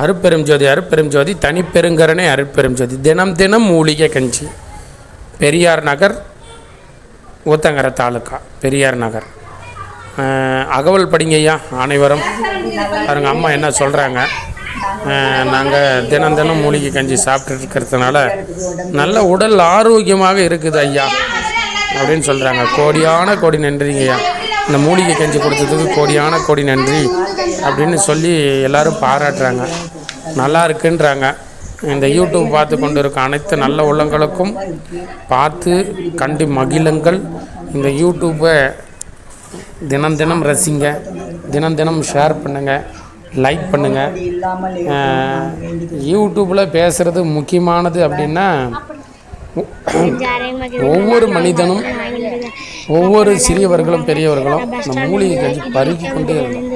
அருட்பெரும் ஜோதி அருட்பெரும் ஜோதி தனிப்பெருங்கரணை அருட்பெரும் ஜோதி. தினம் தினம் மூலிகை கஞ்சி. பெரியார் நகர் ஊத்தங்கரை தாலுக்கா. பெரியார் நகர். அகவல் படிங்கய்யா அனைவரும். பாருங்க அம்மா என்ன சொல்கிறாங்க நாங்கள் தினம் தினம் மூலிகை கஞ்சி சாப்பிட்டுட்டு இருக்கிறதுனால நல்ல உடல் ஆரோக்கியமாக இருக்குது ஐயா. அப்படின்னு சொல்கிறாங்க கோடியான கோடி நன்றிங்கய்யா இந்த மூலிகை கஞ்சி கொடுத்ததுக்கு கோடியான கோடி நன்றி அப்படின்னு சொல்லி எல்லாரும் பாராட்டுறாங்க. நல்லா இருக்குன்றாங்க. இந்த யூடியூப் பார்த்து கொண்டு இருக்க அனைத்து நல்ல உள்ளங்களுக்கும் பார்த்து கண்டு மகிழுங்கள். இந்த யூடியூப்பை தினம் தினம் ரசிங்க. தினம் தினம் ஷேர் பண்ணுங்கள் லைக் பண்ணுங்கள் யூடியூப்பில் பேசுகிறது முக்கியமானது அப்படின்னா ஒவ்வொரு மனிதனும் ஒவ்வொரு சிறியவர்களும் பெரியவர்களும் இந்த மூலிகை கஞ்சி பருகி கொண்டே இருக்கணும்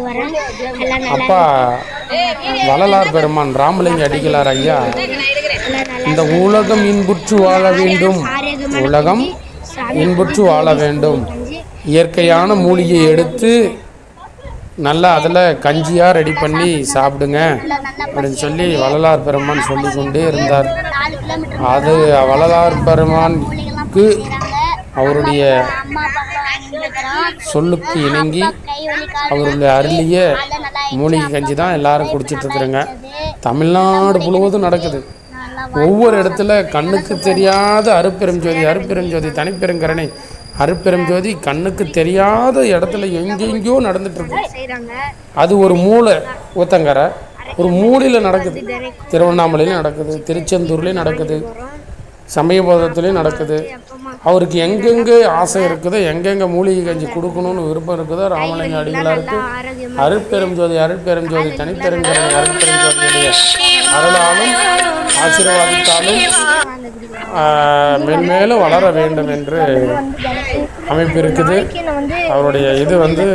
அப்பா வள்ளலார் பெருமான் ராமலிங்க அடிகளார் ஐயா இந்த உலகம் இன்புற்று வாழ வேண்டும். உலகம் இன்புற்று வாழ வேண்டும். இயற்கையான மூலிகையை எடுத்து நல்லா அதில் கஞ்சியாக ரெடி பண்ணி சாப்பிடுங்க அப்படின்னு சொல்லி வள்ளலார் பெருமான் சொல்லி கொண்டே இருந்தார். அது வள்ளலார் பெருமானுக்கு அவருடைய சொல்லுக்கு இணங்கி அவருடைய அருளிய மூலிகை கஞ்சி தான் எல்லாரும் குடிச்சிட்டு தமிழ்நாடு முழுவதும் நடக்குது. ஒவ்வொரு இடத்துல கண்ணுக்கு தெரியாத அருப்பெரும் ஜோதி அருப்பெரும் ஜோதி தனிப்பெருங்கரணை அருப்பெரும் ஜோதி கண்ணுக்கு தெரியாத இடத்துல எங்கெங்கேயோ நடந்துட்டு இருக்கு அது ஒரு மூளை. ஊத்தங்கரை ஒரு மூலையில் நடக்குது. திருவண்ணாமலையிலையும் நடக்குது திருச்செந்தூர்லேயும் நடக்குது சமயபோதத்துலேயும் நடக்குது. அவருக்கு எங்கெங்கே ஆசை இருக்குதோ எங்கெங்கே மூலிகை கஞ்சி கொடுக்கணும்னு விருப்பம் இருக்குதோ ராமலிங்க அடிகளாருக்கு. ஆரோக்கியமாக அருட்பெரும் ஜோதி அருட்பெரும் ஜோதி தனிப்பெருங்கரணை அருட்பெரும் ஜோதியுடைய அருளாலும் ஆசீர்வாதித்தாலும் மென்மேலும் வளர வேண்டும் என்று அமைப்பு இருக்குது. அவருடைய இது வந்து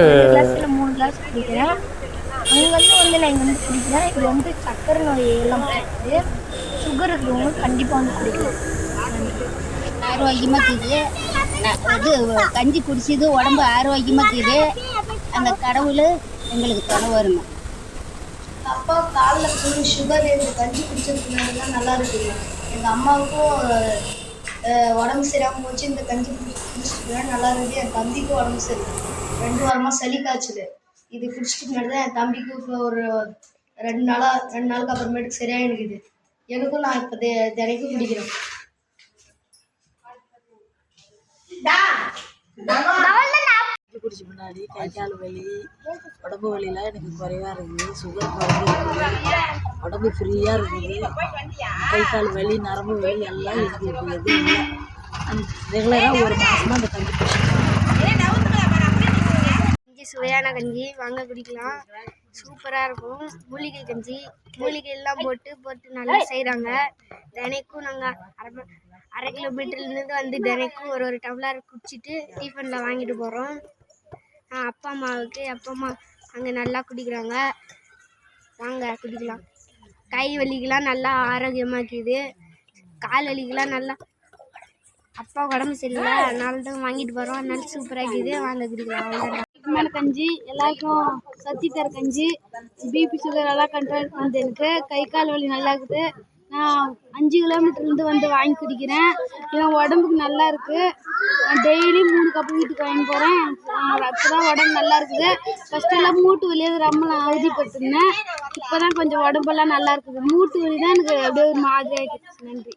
அங்கே அங்கேருந்து வந்து நான் இங்கே வந்து குடிக்கிறேன். இது வந்து சக்கரை நோய் எல்லாம் போகுது சுகர் இருக்கிறவங்க கண்டிப்பாக வந்து குடிக்கலாம் ஆரோக்கியமாக தீது அது இது கஞ்சி குடிச்சது உடம்பு ஆரோக்கியமாக தீது அந்த கடவுள் எங்களுக்கு துணை வருங்க அப்பா காலில் ஃபுல் சுகர் இந்த கஞ்சி குடிச்சதுனால நல்லா இருக்குது எங்கள் அம்மாவுக்கும் உடம்பு சரியாமல் போச்சு. இந்த கஞ்சி குடிச்சிட்டு நல்லா இருக்குது என் தம்பிக்கும் உடம்பு சரி ரெண்டு வாரமாக சளி காய்ச்சல். இது குடிச்சிட்டு முன்னாடி தான் என் தம்பிக்கு இப்போ ஒரு ரெண்டு நாளாக ரெண்டு நாளுக்கு அப்புறமேட்டுக்கு சரியாக இருக்குது எனக்கும் நான் இப்போ தினைக்கும் குடிக்கிறேன். குடிச்சு முன்னாடி கை கால் வலி உடம்பு வலிலாம் எனக்கு குறைவாக இருக்குது. சுகர் குறைஞ்சி உடம்பு ஃப்ரீயாக இருக்குது. கை கால் வலி நரம்பு வலி எல்லாம் இருக்குது. இப்போ எதுவும் இல்லை. ரெகுலராக ஒரு மாதமாக அந்த கஞ்சி கஞ்சி சுவையான கஞ்சி வாங்க குடிக்கலாம் சூப்பராக இருக்கும். மூலிகை கஞ்சி மூலிகையெல்லாம் போட்டு போட்டு நல்லா செய்கிறாங்க தினைக்கும் நாங்கள் அரை அரை கிலோமீட்டர்லேருந்து வந்து தினைக்கும் ஒரு ஒரு டம்ளர் குடிச்சிட்டு டிஃபனில் வாங்கிட்டு போகிறோம் அப்பா அம்மாவுக்கு அப்பா அம்மா அங்கே நல்லா குடிக்கிறாங்க. வாங்க குடிக்கலாம். கை வலிக்கெல்லாம் நல்லா ஆரோக்கியமாக்குது. கால் வலிக்கெல்லாம் நல்லா அப்பா உடம்பு சரியில்லை. அதனால தான் வாங்கிட்டு போகிறோம் அதனால சூப்பராக இருக்குது. வாங்க குடிக்கலாம். அவ்வளோதான் மேல கஞ்சி எல்லாருக்கும் சத்தி தர கஞ்சி பிபி சுகர் எல்லாம் கண்ட்ரோல் பண்ணுது எனக்கு. கை கால் வலி நல்லா இருக்குது நான் அஞ்சு கிலோமீட்டர்லேருந்து வந்து வாங்கி குடிக்கிறேன். என் உடம்புக்கு நல்லா இருக்கு. டெய்லி மூணு கப்பு வீட்டுக்கு வாங்கி போகிறேன் அப்போதான் உடம்பு நல்லா இருக்குது. ஃபஸ்ட்டெல்லாம் எல்லாம் மூட்டு வலியாக ரொம்ப நான் அவதிப்பட்டிருந்தேன். இப்போ தான் கொஞ்சம் உடம்பெல்லாம் நல்லா இருக்குது. மூட்டு வலி தான் எனக்கு அப்படியே ஒரு மாதிரி ஆகிடுச்சு நன்றி.